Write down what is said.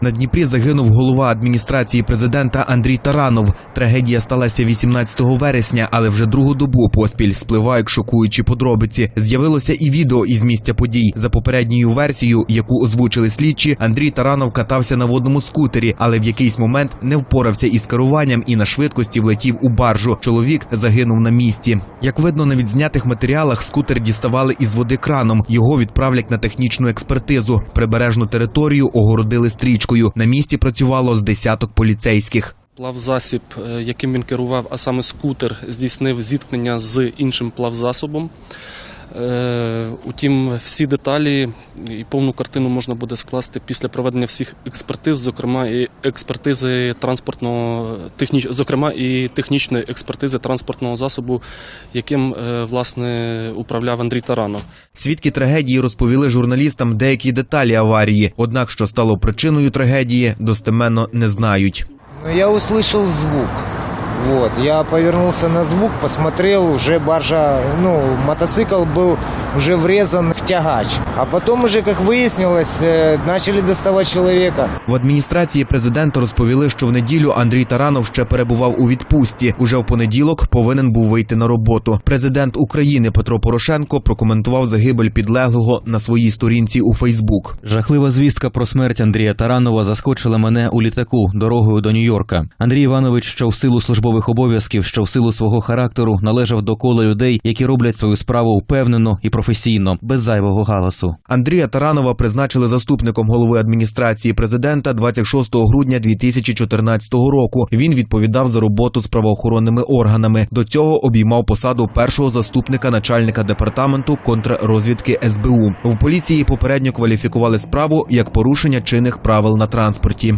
На Дніпрі загинув голова адміністрації президента Андрій Таранов. Трагедія сталася 18 вересня, але вже другу добу поспіль спливають шокуючі подробиці. З'явилося і відео із місця подій. За попередньою версією, яку озвучили слідчі, Андрій Таранов катався на водному скутері, але в якийсь момент не впорався із керуванням і на швидкості влетів у баржу. Чоловік загинув на місці. Як видно на відзнятих матеріалах, скутер діставали із води краном. Його відправлять на технічну експертизу. Прибережну територію огородили стрічкою. На місці працювало з десяток поліцейських. Плавзасіб, е, яким він керував, а саме скутер, здійснив зіткнення з іншим плавзасобом. Е, Утім, всі деталі і повну картину можна буде скласти після проведення всіх експертиз, зокрема і експертизи транспортного техніч... зокрема і технічної експертизи транспортного засобу, яким е, власне управляв Андрій Таранов. Свідки трагедії розповіли журналістам деякі деталі аварії. Однак, що стало причиною трагедії, достеменно не знають. Ну, Я услышал звук. Вот, я повернулся на звук, посмотрел, уже баржа, ну, мотоцикл был уже врезан в тягач. А потом уже, как выяснилось, э, начали доставать человека. В адміністрації президента розповіли, що в неділю Андрій Таранов ще перебував у відпустці. Уже в понеділок повинен був вийти на роботу. Президент України Петро Порошенко прокоментував загибель підлеглого на своїй сторінці у Фейсбук. Жахлива звістка про смерть Андрія Таранова заскочила мене у літаку дорогою до Нью-Йорка. Андрій Іванович, що в силу службових обов'язків, що в силу свого характеру належав до кола людей, які роблять свою справу впевнено і професійно, без зайвого галасу. Андрія Таранова призначили заступником голови адміністрації президента 26 грудня 2014 року. Він відповідав за роботу з правоохоронними органами. До цього обіймав посаду першого заступника начальника департаменту контррозвідки СБУ. В поліції попередньо кваліфікували справу як порушення чинних правил на транспорті.